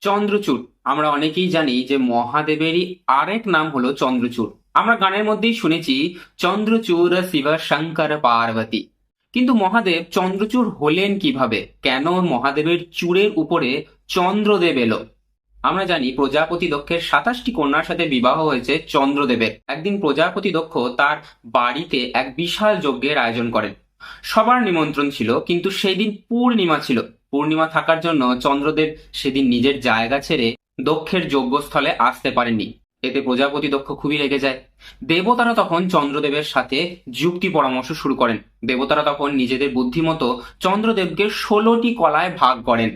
চন্দ্রচূড়। আমরা অনেকেই জানি যে মহাদেবেরই আরেক নাম হলো চন্দ্রচূড়। আমরা গানের মধ্যেই শুনেছি, চন্দ্রচূড় শিব শঙ্কর পার্বতী। কিন্তু মহাদেব চন্দ্রচূড় হলেন কীভাবে? কেন মহাদেবের চূড়ের উপরে চন্দ্রদেব এলো? আমরা জানি প্রজাপতি দক্ষের সাতাশটি কন্যার সাথে বিবাহ হয়েছে চন্দ্রদেবের। একদিন প্রজাপতি দক্ষ তার বাড়িতে এক বিশাল যজ্ঞের আয়োজন করেন। সবার নিমন্ত্রণ ছিল, কিন্তু সেই দিন পূর্ণিমা ছিল। পূর্ণিমা থাকার জন্য চন্দ্রদেব সেদিন নিজের জায়গা ছেড়ে দক্ষের যজ্ঞস্থলে আসতে পারেননি। এতে প্রজাপতি দক্ষ খুবই রেগে যায়। দেবতারা তখন চন্দ্রদেবের সাথে যুক্তি পরামর্শ শুরু করেন। দেবতারা তখন নিজেদের বুদ্ধিমতো চন্দ্রদেবকে ষোলোটি কলায় ভাগ করেন।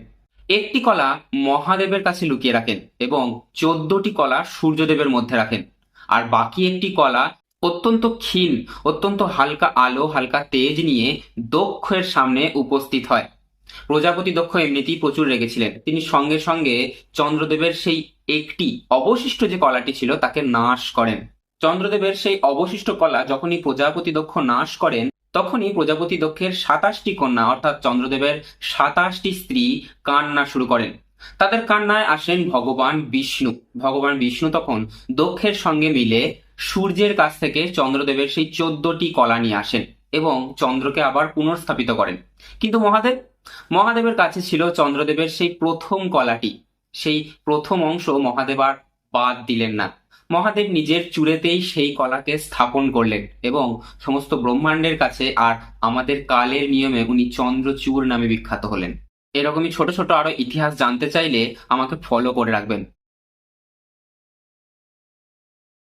একটি কলা মহাদেবের কাছে লুকিয়ে রাখেন এবং চোদ্দটি কলা সূর্যদেবের মধ্যে রাখেন। আর বাকি একটি কলা অত্যন্ত ক্ষীণ, অত্যন্ত হালকা আলো, হালকা তেজ নিয়ে দক্ষের সামনে উপস্থিত হয়। প্রজাপতি দক্ষ এমনিতেই প্রচুর রেগেছিলেন। তিনি সঙ্গে সঙ্গে চন্দ্রদেবের সেই একটি অবশিষ্ট যে কলাটি ছিল, তাকে নাশ করেন। চন্দ্রদেবের সেই অবশিষ্ট কলা, যখনই প্রজাপতি দক্ষ নাশ করেন, তখনই প্রজাপতি দক্ষের সাতাশটি কন্যা, অর্থাৎ চন্দ্রদেবের সাতাশটি স্ত্রী কান্না শুরু করেন। তাদের কান্নায় আসেন ভগবান বিষ্ণু। ভগবান বিষ্ণু তখন দক্ষের সঙ্গে মিলে সূর্যের কাছ থেকে চন্দ্রদেবের সেই চোদ্দটি কলা নিয়ে আসেন এবং চন্দ্রকে আবার পুনর্স্থাপিত করেন। কিন্তু মহাদেব মহাদেবের কাছে ছিল চন্দ্রদেবের সেই প্রথম কলাটি। সেই প্রথম অংশ মহাদেব আর বাদ দিলেন না। মহাদেব নিজের চূড়েতেই সেই কলাকে স্থাপন করলেন এবং সমস্ত ব্রহ্মাণ্ডের কাছে আর আমাদের কালের নিয়মে উনি চন্দ্রচূড় নামে বিখ্যাত হলেন। এরকমই ছোট ছোট আরও ইতিহাস জানতে চাইলে আমাকে ফলো করে রাখবেন।